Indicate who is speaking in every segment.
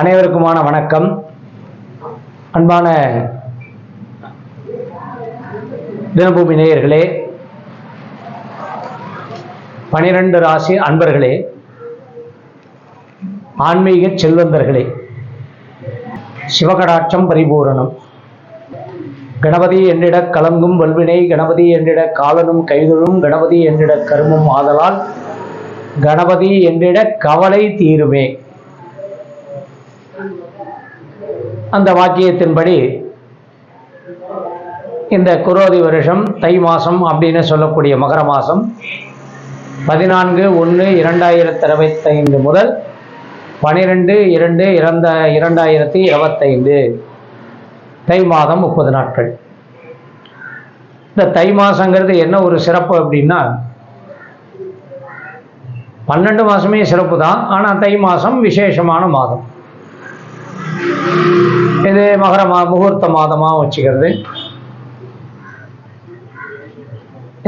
Speaker 1: அனைவருக்குமான வணக்கம். அன்பான தினபூமி நேயர்களே பனிரெண்டு ராசி அன்பர்களே ஆன்மீக செல்வந்தர்களே சிவகடாட்சம் பரிபூரணம். கணபதி என்றிட கலங்கும் வல்வினை கணபதி என்றிட காலனும் கைதொழும் கணபதி என்றிட கருமும் ஆதலால் கணபதி என்றிட கவலை தீருமே. அந்த வாக்கியத்தின்படி இந்த குரோதி வருஷம் தை மாதம் அப்படின்னு சொல்லக்கூடிய மகர மாதம் பதினான்கு ஒன்று இரண்டாயிரத்தி இருபத்தைந்து முதல் பனிரெண்டு இரண்டு இறந்த இரண்டாயிரத்தி இருபத்தைந்து. தை மாதம் முப்பது நாட்கள். இந்த தை மாதங்கிறது என்ன ஒரு சிறப்பு அப்படின்னா பன்னெண்டு மாதமே சிறப்பு தான் ஆனால் தை மாதம் விசேஷமான மாதம். இது மகர மா முகூர்த்த மாதமாக வச்சுக்கிறது.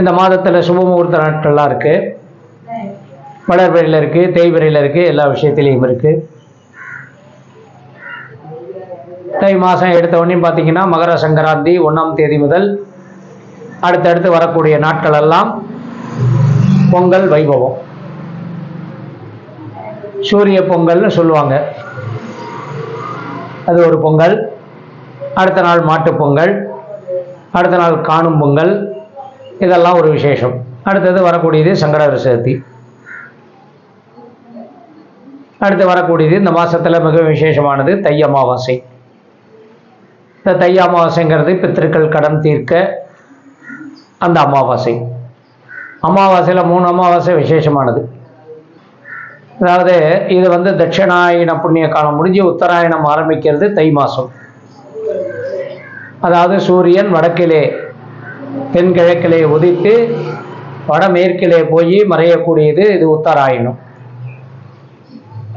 Speaker 1: இந்த மாதத்தில் சுப முகூர்த்த நாட்கள்லாம் இருக்குது வளர்பிறையில் இருக்குது தேய்பிறையில் இருக்குது எல்லா விஷயத்துலேயும் இருக்குது தை மாதம் எடுத்த உடனே பார்த்தீங்கன்னா மகர சங்கராந்தி ஒன்றாம் தேதி முதல் அடுத்தடுத்து வரக்கூடிய நாட்கள் எல்லாம் பொங்கல் வைபவம். சூரிய பொங்கல்னு சொல்லுவாங்க. அது ஒரு பொங்கல். அடுத்த நாள் மாட்டுப் பொங்கல். அடுத்த நாள் காணும் பொங்கல். இதெல்லாம் ஒரு விசேஷம். அடுத்தது வரக்கூடியது சங்கடகர சதுர்த்தி அடுத்து வரக்கூடியது இந்த மாதத்தில் மிக விசேஷமானது தை அமாவாசை. இந்த தை அமாவாசைங்கிறது பித்திருக்கள் கடன் தீர்க்க அந்த அமாவாசை. அமாவாசையில் மூணு அமாவாசை விசேஷமானது. அதாவது இது வந்து தட்சிணாயன புண்ணிய காலம் முடிஞ்சு உத்தராயணம் ஆரம்பிக்கிறது தை மாதம் அதாவது சூரியன் வடக்கிலே தென்கிழக்கிலே உதித்து வடமேற்கிலே போய் மறையக்கூடியது இது உத்தராயணம்.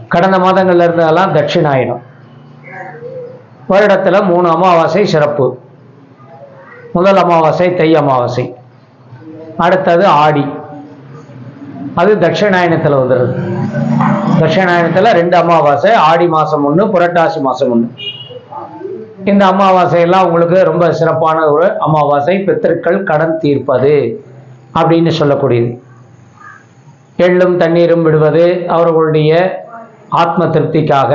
Speaker 1: கடந்த மாதங்கள்ல இருந்ததெல்லாம் தட்சிணாயனம் வருடத்தில் மூணு அமாவாசை சிறப்பு. முதல் அமாவாசை தை அமாவாசை. அடுத்தது ஆடி. அது தட்சிணாயனத்தில் வந்துடுது தட்சிணாயனத்தில் ரெண்டு அமாவாசை ஆடி மாதம் ஒன்று புரட்டாசி மாதம் ஒன்று இந்த அமாவாசையெல்லாம் உங்களுக்கு ரொம்ப சிறப்பான ஒரு அமாவாசை பித்திருக்கள் கடன் தீர்ப்பது அப்படின்னு சொல்லக்கூடியது. எள்ளும் தண்ணீரும் விடுவது அவர்களுடைய ஆத்ம திருப்திக்காக.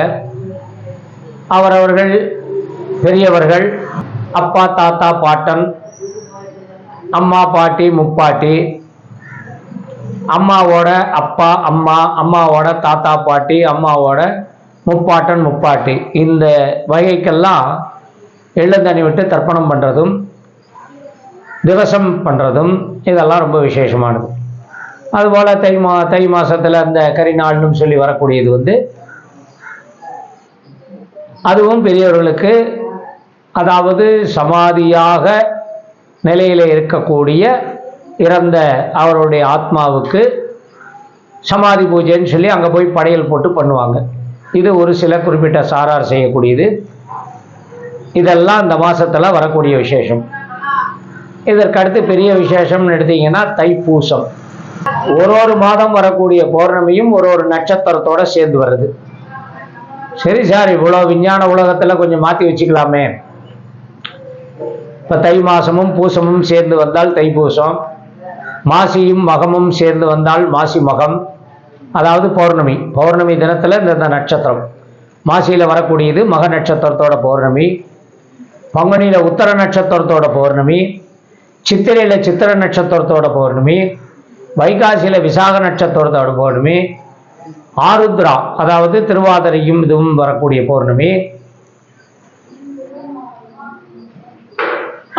Speaker 1: அவரவர்கள் பெரியவர்கள் அப்பா தாத்தா பாட்டன் அம்மா பாட்டி முப்பாட்டி அம்மாவோட அப்பா அம்மா அம்மாவோட தாத்தா பாட்டி அம்மாவோட முப்பாட்டன் முப்பாட்டி. இந்த வகைக்கெல்லாம் எள்ளந்தண்ணி விட்டு தர்ப்பணம் பண்ணுறதும் திவசம் பண்ணுறதும் இதெல்லாம் ரொம்ப விசேஷமானது. அதுபோல் தை மா தை மாதத்தில் அந்த கரிநாள்னு சொல்லி வரக்கூடியது வந்து அதுவும் பெரியவர்களுக்கு அதாவது சமாதியாக நிலையில் இருக்கக்கூடிய இறந்த அவருடைய ஆத்மாவுக்கு சமாதி பூஜைன்னு சொல்லி அங்கே போய் படையல் போட்டு பண்ணுவாங்க. இது ஒரு சில குறிப்பிட்ட சாரார் செய்யக்கூடியது. இதெல்லாம் இந்த மாதத்தில் வரக்கூடிய விசேஷம். இதற்கடுத்து பெரிய விசேஷம்னு எடுத்தீங்கன்னா தைப்பூசம். ஒரு ஒரு மாதம் வரக்கூடிய பௌர்ணமியும் ஒரு ஒரு நட்சத்திரத்தோட சேர்ந்து வருது. சரி சார் இவ்வளோ விஞ்ஞான உலகத்தில் கொஞ்சம் மாற்றி வச்சுக்கலாமே. இப்போ தை மாதமும் பூசமும் சேர்ந்து வந்தால் தைப்பூசம். மாசியும் மகமும் சேர்ந்து வந்தால் மாசி மகம் அதாவது பௌர்ணமி. பௌர்ணமி தினத்தில் இந்த இந்த நட்சத்திரம். மாசியில் வரக்கூடியது மக நட்சத்திரத்தோட பௌர்ணமி பங்குனியில் உத்தர நட்சத்திரத்தோட பௌர்ணமி சித்திரையில் சித்திர நட்சத்திரத்தோட பௌர்ணமி வைகாசியில் விசாக நட்சத்திரத்தோட பௌர்ணமி ஆருத்ரா அதாவது திருவாதிரையும் இதுவும் வரக்கூடிய பௌர்ணமி.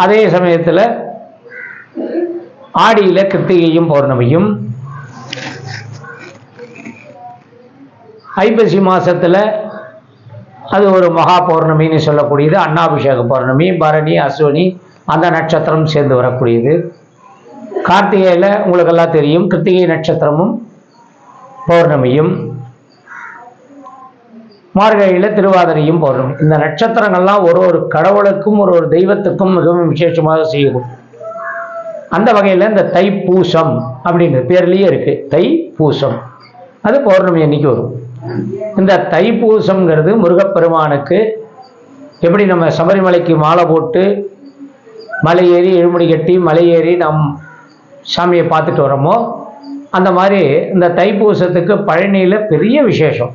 Speaker 1: அதே சமயத்தில் ஆடியில் கிருத்திகையும் பௌர்ணமியும். ஐப்பசி மாதத்தில் அது ஒரு மகா பௌர்ணமின்னு சொல்லக்கூடியது. அன்னாபிஷேக பௌர்ணமி பரணி அஸ்வினி அந்த நட்சத்திரம் சேர்ந்து வரக்கூடியது. கார்த்திகையில் உங்களுக்கெல்லாம் தெரியும் கிருத்திகை நட்சத்திரமும் பௌர்ணமியும். மார்கழியில் திருவாதிரையும் பௌர்ணமி. இந்த நட்சத்திரங்கள்லாம் ஒரு ஒரு கடவுளுக்கும் ஒரு ஒரு தெய்வத்துக்கும் மிகவும் விசேஷமாக செய்யும் அந்த வகையில் இந்த தைப்பூசம் அப்படின்னு பேர்லேயே இருக்கு. தை பூசம் அது பௌர்ணமி அன்னைக்கு வரும். இந்த தைப்பூசம்ங்கிறது முருகப்பெருமானுக்கு எப்படி நம்ம சபரிமலைக்கு மாலை போட்டு மலை ஏறி எழுமுடி கட்டி மலை ஏறி நம் சாமியை பார்த்துட்டு வரோமோ அந்த மாதிரி இந்த தைப்பூசத்துக்கு பழனியில் பெரிய விசேஷம்.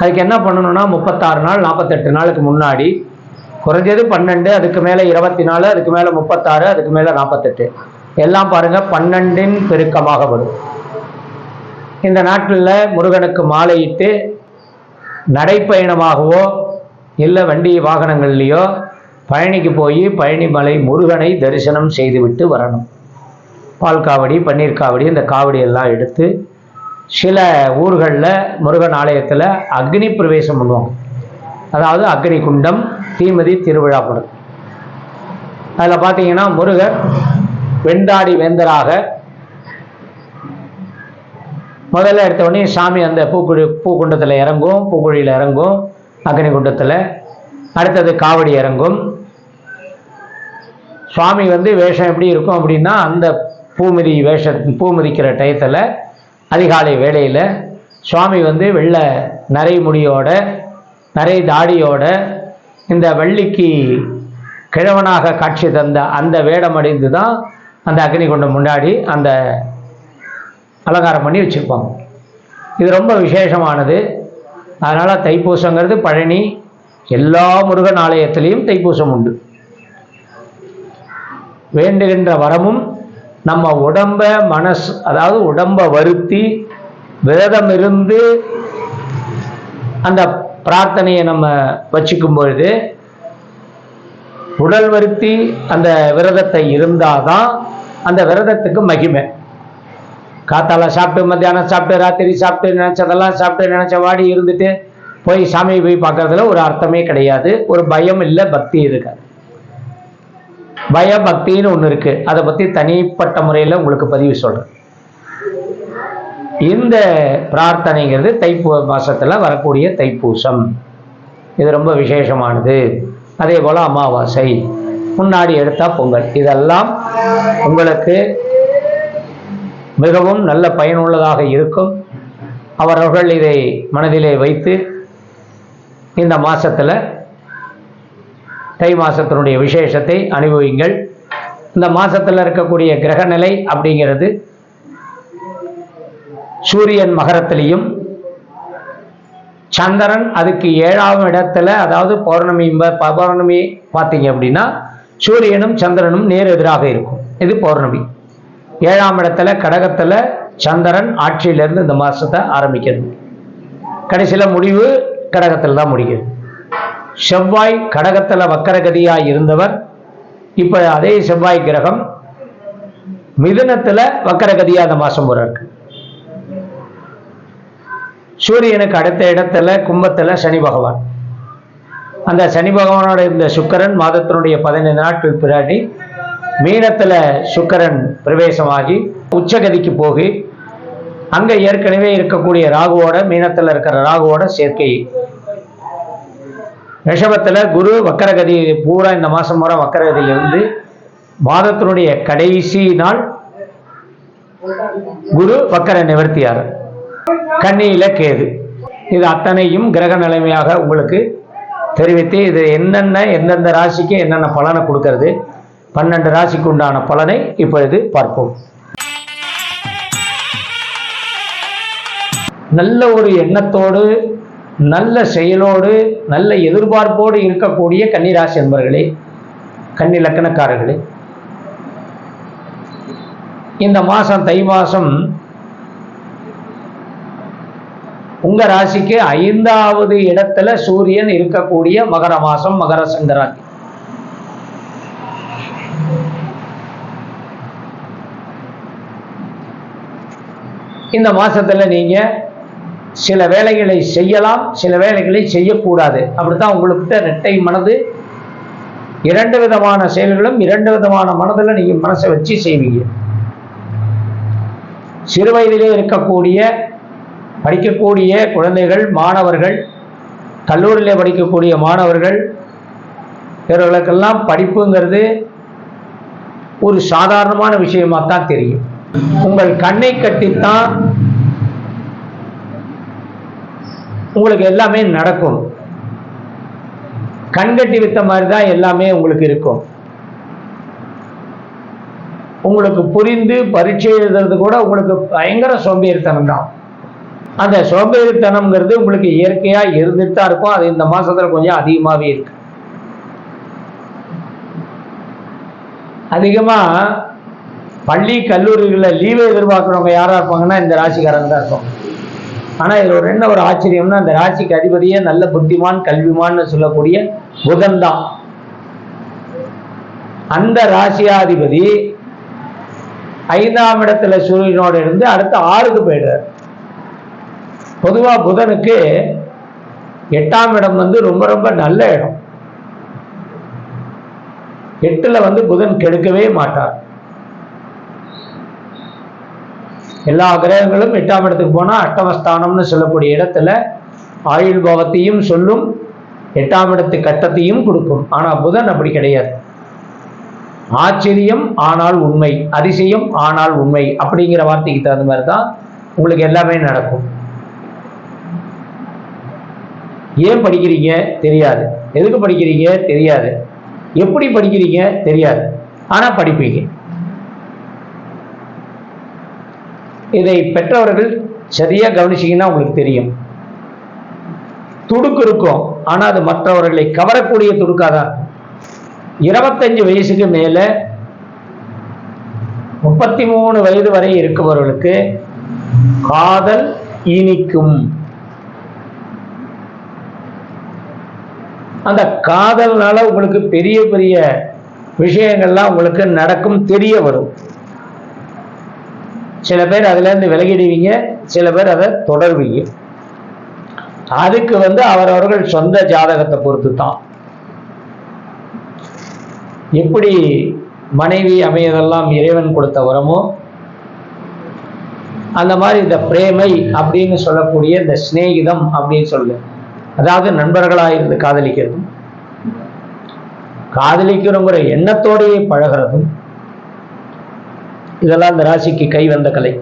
Speaker 1: அதுக்கு என்ன பண்ணணும்னா முப்பத்தாறு நாள் நாற்பத்தெட்டு நாளுக்கு முன்னாடி குறைஞ்சது பன்னெண்டு அதுக்கு மேலே இருபத்தி நாலு அதுக்கு மேலே முப்பத்தாறு அதுக்கு மேலே நாற்பத்தெட்டு எல்லாம் பாருங்கள் பன்னெண்டின் பெருக்கமாக வரும். இந்த நாட்டில் முருகனுக்கு மாலையிட்டு நடைப்பயணமாகவோ இல்லை வண்டி வாகனங்கள்லேயோ பழனிக்கு போய் பழனிமலை முருகனை தரிசனம் செய்துவிட்டு வரணும். பால் காவடி பன்னீர் காவடி இந்த காவடி எல்லாம் எடுத்து சில ஊர்களில் முருகன் ஆலயத்தில் அக்னி பிரவேசம் பண்ணுவாங்க. அதாவது அக்னி குண்டம் தீமதி திருவிழா படம் அதில் பார்த்தீங்கன்னா முருகர் வெண்டாடி வேந்தராக முதல்ல எடுத்த உடனே சாமி அந்த பூக்குழி பூக்குண்டத்தில் இறங்கும் பூக்குழியில் இறங்கும் அக்னி குண்டத்தில். அடுத்தது காவடி இறங்கும். சுவாமி வந்து வேஷம் எப்படி இருக்கும் அப்படின்னா அந்த பூமிதி வேஷ பூமிதிக்கிற டயத்தில் அதிகாலை வேளையில் சுவாமி வந்து வெள்ளை நரை முடியோட நரை தாடியோட இந்த வள்ளிக்கு கிழவனாக காட்சி தந்த அந்த வேடம் அடைந்து தான் அந்த அக்னி குண்டம் முன்னாடி அந்த அலங்காரம் பண்ணி வச்சுருப்பாங்க. இது ரொம்ப விசேஷமானது. அதனால் தைப்பூசங்கிறது பழனி எல்லா முருகன் ஆலயத்திலையும் தைப்பூசம் உண்டு. வேண்டுகின்ற வரமும் நம்ம உடம்ப மனசு அதாவது உடம்ப வருத்தி விரதம் இருந்து அந்த பிரார்த்தனையை நம்ம வச்சுக்கும் பொழுது உடல் வருத்தி அந்த விரதத்தை இருந்தாதான் அந்த விரதத்துக்கு மகிமை. காத்தால சாப்பிட்டு மத்தியானம் சாப்பிட்டு ராத்திரி சாப்பிட்டு நினச்சதெல்லாம் சாப்பிட்டு நினச்ச வாடி இருந்துட்டு போய் சாமியை போய் பார்க்கறதுல ஒரு அர்த்தமே கிடையாது. ஒரு பயம் இல்லை பக்தி இருக்காது பய பக்தின்னு ஒன்று இருக்கு. அதை பற்றி தனிப்பட்ட முறையில் உங்களுக்கு பதிவு சொல்கிறேன் இந்த பிரார்த்தனைங்கிறது தைப்பூ மாசத்தில் வரக்கூடிய தைப்பூசம். இது ரொம்ப விசேஷமானது. அதே போல் அமாவாசை. முன்னாடி எடுத்தால் பொங்கல். இதெல்லாம் உங்களுக்கு மிகவும் நல்ல பயனுள்ளதாக இருக்கும். அவரவர்கள் இதை மனதிலே வைத்து இந்த மாசத்துல தை மாசத்தினுடைய விசேஷத்தை அனுபவிங்கள். இந்த மாசத்துல இருக்கக்கூடிய கிரகநிலை அப்படிங்கிறது சூரியன் மகரத்திலையும் சந்திரன் அதுக்கு ஏழாம் இடத்துல அதாவது பௌர்ணமி ப- பௌர்ணமி பார்த்தீங்க அப்படின்னா சூரியனும் சந்திரனும் நேர் எதிராக இருக்கும். இது பௌர்ணமி. ஏழாம் இடத்துல கடகத்துல சந்திரன் ஆட்சியிலிருந்து இந்த மாசத்தை ஆரம்பிக்கிறது. கடைசியில முடிவு கடகத்தில் தான் முடிக்கிறது செவ்வாய் கடகத்துல வக்கரகதியாய் இருந்தவர் இப்ப அதே செவ்வாய் கிரகம் மிதுனத்துல வக்கரகதியா அந்த மாசம் வர்றாரு சூரியனுக்கு அடுத்த இடத்துல கும்பத்தில் சனி பகவான். அந்த சனி பகவானோட இந்த சுக்கரன் மாதத்தினுடைய பதினைந்து நாட்கள் பின்னாடி மீனத்தில் சுக்கரன் பிரவேசமாகி உச்சகதிக்கு போகி அங்கே ஏற்கனவே இருக்கக்கூடிய ராகுவோட மீனத்தில் இருக்கிற ராகுவோட சேர்க்கை. ரிஷபத்தில் குரு வக்கரகதி பூரா இந்த மாதம் பூரா வக்கரகதியிலிருந்து மாதத்தினுடைய கடைசி நாள் குரு வக்கர நிவர்த்தியார். கன்னியில கேது. இது அத்தனையும் கிரக நிலைமையாக உங்களுக்கு தெரிவித்து இது என்னென்ன எந்தெந்த ராசிக்கு என்னென்ன பலனை கொடுக்கறது பன்னெண்டு ராசிக்கு உண்டான பலனை இப்பொழுது பார்ப்போம். நல்ல ஒரு எண்ணத்தோடு நல்ல செயலோடு நல்ல எதிர்பார்ப்போடு இருக்கக்கூடிய கன்னிராசி என்பர்களே கன்னி லக்கணக்காரர்களே இந்த மாதம் தை மாதம் உங்க ராசிக்கு ஐந்தாவது இடத்துல சூரியன் இருக்கக்கூடிய மகர மாசம் மகர சங்கராந்தி இந்த மாசத்துல நீங்க சில வேலைகளை செய்யலாம் சில வேலைகளை செய்யக்கூடாது. அப்படித்தான் உங்கள்கிட்ட ரெட்டை மனது. இரண்டு விதமான செயல்களும் இரண்டு விதமான மனதில் நீங்கள் மனசை வச்சு செய்வீங்க. சிறு வயதிலே இருக்கக்கூடிய படிக்கக்கூடிய குழந்தைகள் மாணவர்கள் கல்லூரியில் படிக்கக்கூடிய மாணவர்கள் இவர்களுக்கெல்லாம் படிப்புங்கிறது ஒரு சாதாரணமான விஷயமா தான் தெரியும். உங்கள் கண்ணை கட்டித்தான் உங்களுக்கு எல்லாமே நடக்கும். கண்கட்டி வித்த மாதிரி தான் எல்லாமே உங்களுக்கு இருக்கும். உங்களுக்கு புரிந்து பரீட்சை எழுதுறது கூட உங்களுக்கு பயங்கர சோம்பேறித்தனம் தான் அந்த சோம்பேறித்தனம்ங்கிறது உங்களுக்கு இயற்கையாக இருந்துட்டு தான் இருக்கும். அது இந்த மாதத்தில் கொஞ்சம் அதிகமாகவே இருக்கு. அதிகமாக பள்ளி கல்லூரிகளில் லீவை எதிர்பார்க்குறவங்க யாராக இருப்பாங்கன்னா இந்த ராசிக்காரங்க தான் இருக்கும் ஆனால் இதில் ஒரு என்ன ஒரு ஆச்சரியம்னா அந்த ராசிக்கு அதிபதியே நல்ல புத்திமான் கல்விமான்னு சொல்லக்கூடிய புதன் தான். அந்த ராசியாதிபதி ஐந்தாம் இடத்துல சூரியனோடு இருந்து அடுத்து ஆறுக்கு போயிடுறார். பொதுவாக புதனுக்கு எட்டாம் இடம் வந்து ரொம்ப ரொம்ப நல்ல இடம். எட்டில் வந்து புதன் கெடுக்கவே மாட்டார். எல்லா கிரகங்களும் எட்டாம் இடத்துக்கு போனால் அட்டமஸ்தானம்னு சொல்லக்கூடிய இடத்துல ஆயுள் பவத்தையும் சொல்லும் எட்டாம் இடத்து கட்டத்தையும் கொடுக்கும். ஆனால் புதன் அப்படி கிடையாது. ஆச்சரியம் ஆனால் உண்மை அதிசயம் ஆனால் உண்மை அப்படிங்கிற வார்த்தைக்கு தகுந்த மாதிரி தான் உங்களுக்கு எல்லாமே நடக்கும். ஏன் படிக்கிறீங்க? தெரியாது. எதுக்கு படிக்கிறீங்க? தெரியாது. எப்படி படிக்கிறீங்க? தெரியாது. ஆனால் படிப்பீங்க. இதை பெற்றவர்கள் சரியா கவனிச்சிங்கன்னா உங்களுக்கு தெரியும். துடுக்கு இருக்கும். ஆனால் அது மற்றவர்களை கவரக்கூடிய துடுக்காதான் இருபத்தஞ்சு வயசுக்கு மேலே முப்பத்தி மூணு வயது வரை இருக்கவர்களுக்கு காதல் இனிக்கும். அந்த காதல்னால உங்களுக்கு பெரிய பெரிய விஷயங்கள்லாம் உங்களுக்கு நடக்கும் தெரிய வரும். சில பேர் அதுல இருந்து விலகிடுவீங்க சில பேர் அதை தொடர்வீங்க. அதுக்கு வந்து அவரவர்கள் சொந்த ஜாதகத்தை பொறுத்து தான் எப்படி மனைவி அமையதெல்லாம் இறைவன் கொடுத்த வரமோ அந்த மாதிரி இந்த பிரேமை அப்படின்னு சொல்லக்கூடிய இந்த சிநேகிதம் அப்படின்னு சொல்லு அதாவது நண்பர்களாக இருந்து காதலிக்கிறதும் காதலிக்கிறோங்கிற எண்ணத்தோடையே பழகிறதும் இதெல்லாம் இந்த ராசிக்கு கை வந்த கலை.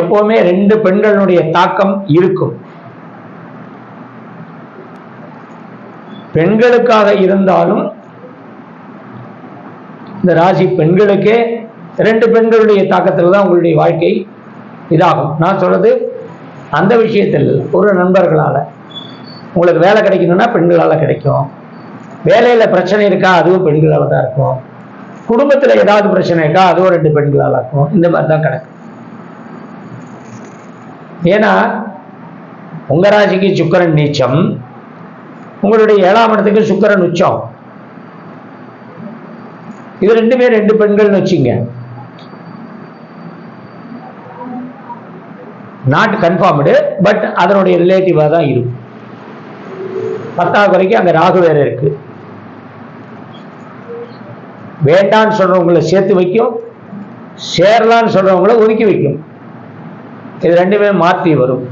Speaker 1: எப்பவுமே ரெண்டு பெண்களுடைய தாக்கம் இருக்கும். பெண்களுக்காக இருந்தாலும் இந்த ராசி பெண்களுக்கே ரெண்டு பெண்களுடைய தாக்கத்தில் தான் உங்களுடைய வாழ்க்கை இதாகும். நான் சொல்றது அந்த விஷயத்தில் ஒரு நண்பர்களால் உங்களுக்கு வேலை கிடைக்கணும்னா பெண்களால் கிடைக்கும். வேலையில் பிரச்சனை இருக்கா அதுவும் பெண்களால் தான் இருக்கும். குடும்பத்தில் ஏதாவது பிரச்சனை இருக்கா அதுவும் ரெண்டு பெண்களால் இருக்கும். இந்த மாதிரி தான் கிடக்கு ஏன்னா உங்க ராசிக்கு சுக்கரன் நீச்சம் உங்களுடைய ஏழாம் இடத்துக்கு சுக்கரன் உச்சம். இது ரெண்டுமே ரெண்டு பெண்கள்னு வச்சுங்க. நாட் கன்ஃபார்ம்டு பட் அதனுடைய ரிலேட்டிவாக தான் இருக்கும். பத்தாவது வரைக்கும் அங்கே ராகு வேற இருக்கு. வேண்டான்னு சொல்றவங்களை சேர்த்து வைக்கும். சேரலான்னு சொல்றவங்கள ஒதுக்கி வைக்கும். இது ரெண்டுமே மாற்றி வரும்.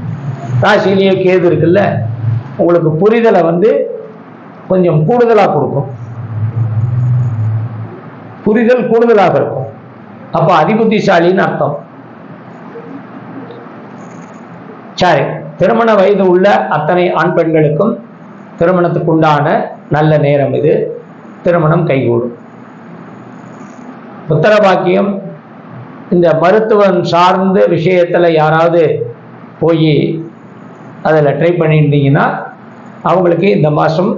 Speaker 1: ராசிலேயே கேது இருக்குல்ல உங்களுக்கு புரிதலை வந்து கொஞ்சம் கூடுதலாக கொடுக்கும். புரிதல் கூடுதலாக இருக்கும். அப்போ அதிபுத்திசாலின்னு அர்த்தம். சரி திருமண வயது உள்ள அத்தனை ஆண் பெண்களுக்கும் திருமணத்துக்குண்டான நல்ல நேரம் இது. திருமணம் கைகூடும். புத்தர பாக்கியம் இந்த மருத்துவம் சார்ந்த விஷயத்தில் யாராவது போய் அதில் ட்ரை பண்ணியிருந்தீங்கன்னா அவங்களுக்கு இந்த மாதம்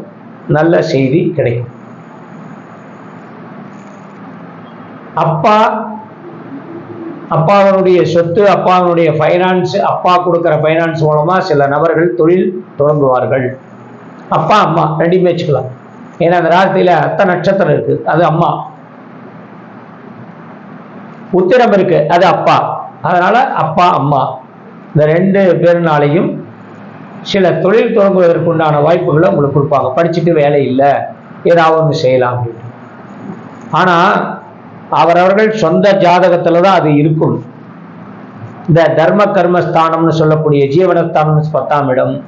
Speaker 1: நல்ல செய்தி கிடைக்கும். அப்பா அப்பாவனுடைய சொத்து அப்பாவனுடைய ஃபைனான்ஸ் அப்பா கொடுக்குற ஃபைனான்ஸ் மூலமா சில நபர்கள் தொழில் தொடங்குவார்கள். அப்பா அம்மா ரெண்டுமே வச்சுக்கலாம். ஏன்னா அந்த ராசியில அத்த நட்சத்திரம் இருக்கு. அது அம்மா. உத்திரம் இருக்கு. அது அப்பா. அதனால அப்பா அம்மா. இந்த ரெண்டு பேருனாலையும் சில தொழில் தொடங்குவதற்கு உண்டான வாய்ப்புகளை உங்களுக்கு கொடுப்பாங்க. படிச்சுட்டு வேலை இல்லை. ஏதாவது ஒன்று செய்யலாம் அப்படின்னு. ஆனா அவரவர்கள் சொந்த ஜாதகத்துல தான் அது இருக்கும். இந்த தர்ம கர்மஸ்தானம்னு சொல்லக்கூடிய ஜீவனஸ்தானம் பத்தாம் இடம்.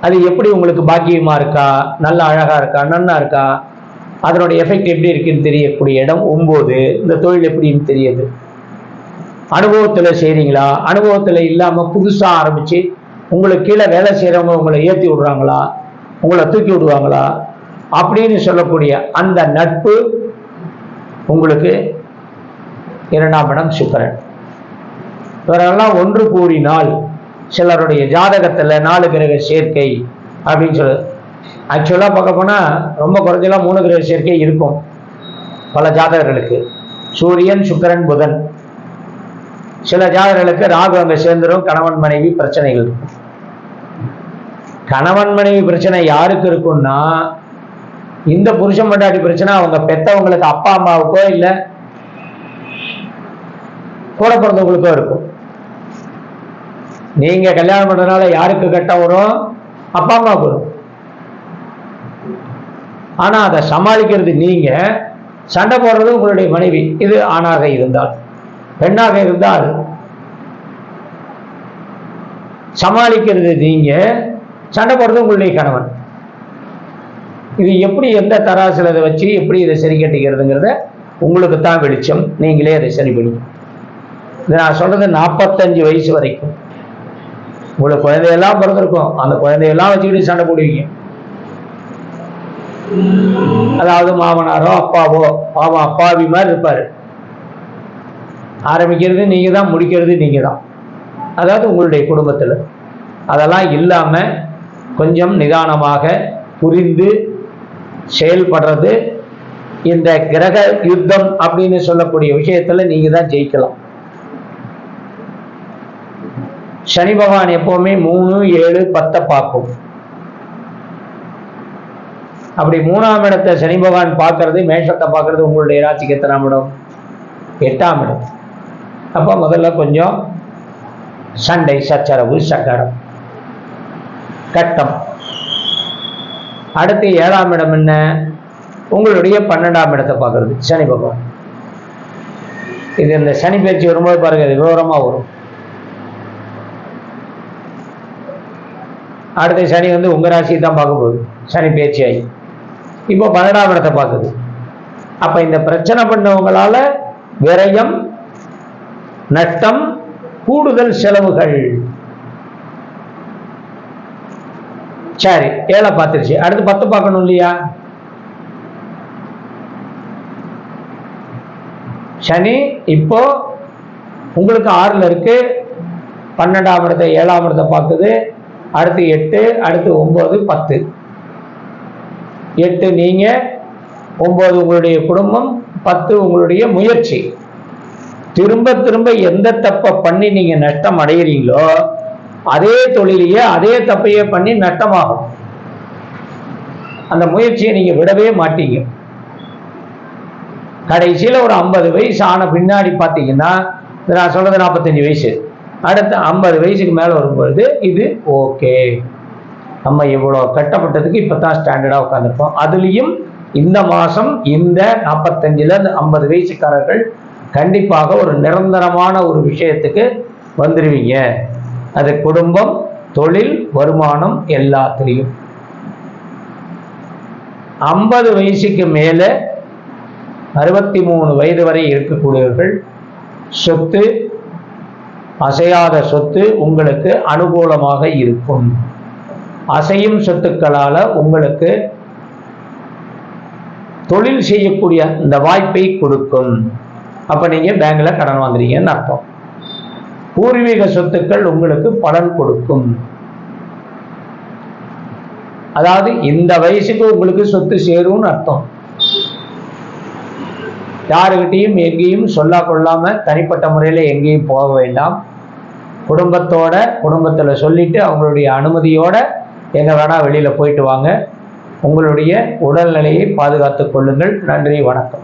Speaker 1: அது எப்படி உங்களுக்கு பாக்கியமா இருக்கா? நல்ல அழகா இருக்கா? நன்னா இருக்கா? அதனுடைய எஃபெக்ட் எப்படி இருக்குன்னு தெரியக்கூடிய இடம் ஒம்போது. இந்த தொழில் எப்படின்னு தெரியுது. அனுபவத்தில் செய்கிறீங்களா அனுபவத்தில் இல்லாமல் புதுசாக ஆரம்பித்து உங்களுக்கு கீழே வேலை செய்கிறவங்க உங்களை ஏற்றி விடுறாங்களா? உங்களை தூக்கி விடுவாங்களா? அப்படின்னு சொல்லக்கூடிய அந்த நட்பு உங்களுக்கு இரண்டாம் இடம் சுக்கரன். இவரெல்லாம் ஒன்று கூறினால் சிலருடைய ஜாதகத்தில் நாலு கிரக சேர்க்கை அப்படின்னு சொல்லு. ஆக்சுவலாக பார்க்க போனால் ரொம்ப குறைஞ்சலாம் மூணு கிரக சேர்க்கை இருக்கும். பல ஜாதகர்களுக்கு. சூரியன் சுக்கரன் புதன். சில ஜாதகர்களுக்கு ராகு அங்கே சேர்ந்துடும் கணவன் மனைவி பிரச்சனைகள் இருக்கும். கணவன் மனைவி பிரச்சனை யாருக்கு இருக்கும்னா இந்த புருஷன் மண்டாட்டி பிரச்சனை அவங்க பெத்தவங்களுக்கு அப்பா அம்மாவுக்கோ இல்லை கூட பிறந்தவங்களுக்கோ இருக்கும். நீங்க கல்யாணம் பண்றதுனால யாருக்கு கட்ட வரும் அப்பா அம்மாவுக்கு வரும். ஆனா அதை சமாளிக்கிறது நீங்க சண்டை போடுறது உங்களுடைய மனைவி. இது ஆணாக இருந்தால் பெண்ணாக இருந்தால் சமாளிக்கிறது நீங்க சண்டை போடுறது உங்களுடைய கணவன். இது எப்படி எந்த தராசில் இதை வச்சு எப்படி இதை சரி கட்டிக்கிறதுங்கிறத உங்களுக்கு தான் வெளிச்சம். நீங்களே அதை சரி பண்ணி. இது நான் சொல்கிறது நாற்பத்தஞ்சு வயசு வரைக்கும். உங்களுக்கு குழந்தையெல்லாம் பிறந்திருக்கும். அந்த குழந்தையெல்லாம் வச்சுக்கிட்டு சண்டை போடுவீங்க. அதாவது மாமனாரோ அப்பாவோ மாமா அப்பாவி மாதிரி இருப்பார். ஆரம்பிக்கிறது நீங்க தான் முடிக்கிறது நீங்க தான் அதாவது உங்களுடைய குடும்பத்தில். அதெல்லாம் இல்லாமல் கொஞ்சம் நிதானமாக புரிந்து செயல்படுறது இந்த கிரக யுத்தம் அப்படின்னு சொல்லக்கூடிய விஷயத்துல நீங்க தான் ஜெயிக்கலாம். சனி பகவான் எப்பவுமே மூணு ஏழு பத்தை பார்க்கும். அப்படி மூணாம் இடத்தை சனி பகவான் பார்க்கறது மேஷத்தை பார்க்கறது உங்களுடைய ராசிக்கு எத்தனாம் இடம்? எட்டாம் இடம். அப்போ முதல்ல கொஞ்சம் சண்டை சச்சரவு சக்கரம் கட்டம். அடுத்து ஏழாம் இடம் என்ன? உங்களுடைய பன்னெண்டாம் இடத்தை பார்க்கறது. சனி பகவான். இது இந்த சனி பயிற்சி வரும்போது பாருங்க இது விவரமா வரும். அடுத்த சனி வந்து உங்க ராசியை தான் பார்க்க போகுது. சனி பேச்சியாகி இப்போ பன்னெண்டாம் இடத்தை பார்க்குது. அப்ப இந்த பிரச்சனை பண்ணவங்களால விரயம் நஷ்டம் கூடுதல் செலவுகள். சரி ஏழை பார்த்துருச்சு. அடுத்து பத்து பார்க்கணும் இல்லையா? சனி இப்போ உங்களுக்கு ஆறுல இருக்கு. பன்னெண்டாம் இடத்தை ஏழாம் இடத்தை பார்க்குது. அடுத்து எட்டு அடுத்து ஒன்பது பத்து. எட்டு நீங்க ஒன்பது உங்களுடைய குடும்பம் பத்து உங்களுடைய முயற்சி. திரும்ப திரும்ப எந்த தப்பை பண்ணி நீங்க நஷ்டம் அடைகிறீங்களோ அதே தொழிலையே அதே தப்பையே பண்ணி நஷ்டமாகும் அந்த முயற்சியை நீங்க விடவே மாட்டீங்க. கடைசியில் ஒரு ஐம்பது வயசு ஆன பின்னாடி பார்த்தீங்கன்னா நான் சொல்றது நாற்பத்தஞ்சு வயசு. அடுத்த ஐம்பது வயசுக்கு மேலே வரும்பொழுது இது ஓகே. நம்ம இவ்வளோ கட்டப்பட்டதுக்கு இப்போ தான் ஸ்டாண்டர்டாக உட்காந்துருப்போம் அதுலேயும் இந்த மாதம் இந்த நாற்பத்தஞ்சில் இந்த ஐம்பது வயசுக்காரர்கள் கண்டிப்பாக ஒரு நிரந்தரமான ஒரு விஷயத்துக்கு வந்துடுவீங்க அது குடும்பம் தொழில் வருமானம் எல்லாத்துலேயும். ஐம்பது வயசுக்கு மேலே அறுபத்தி மூணு வயது வரை இருக்கக்கூடியவர்கள் சொத்து அசையாத சொத்து உங்களுக்கு அனுகூலமாக இருக்கும். அசையும் சொத்துக்களால் உங்களுக்கு தொழில் செய்யக்கூடிய இந்த வாய்ப்பை கொடுக்கும். அப்போ நீங்கள் பேங்கில் கடன் வாங்குறீங்கன்னு அர்த்தம். பூர்வீக சொத்துக்கள் உங்களுக்கு பலன் கொடுக்கும். அதாவது இந்த வயசுக்கு உங்களுக்கு சொத்து சேரும்னு அர்த்தம். யாருக்கிட்டையும் எங்கேயும் சொல்லா கொள்ளாம தனிப்பட்ட முறையில் எங்கேயும் போக வேண்டாம். குடும்பத்தோட குடும்பத்தில் சொல்லிட்டு அவங்களுடைய அனுமதியோட எங்க வேணா வெளியில போயிட்டு வாங்க. உங்களுடைய உடல்நிலையை பாதுகாத்துக் கொள்ளுங்கள். நன்றி வணக்கம்.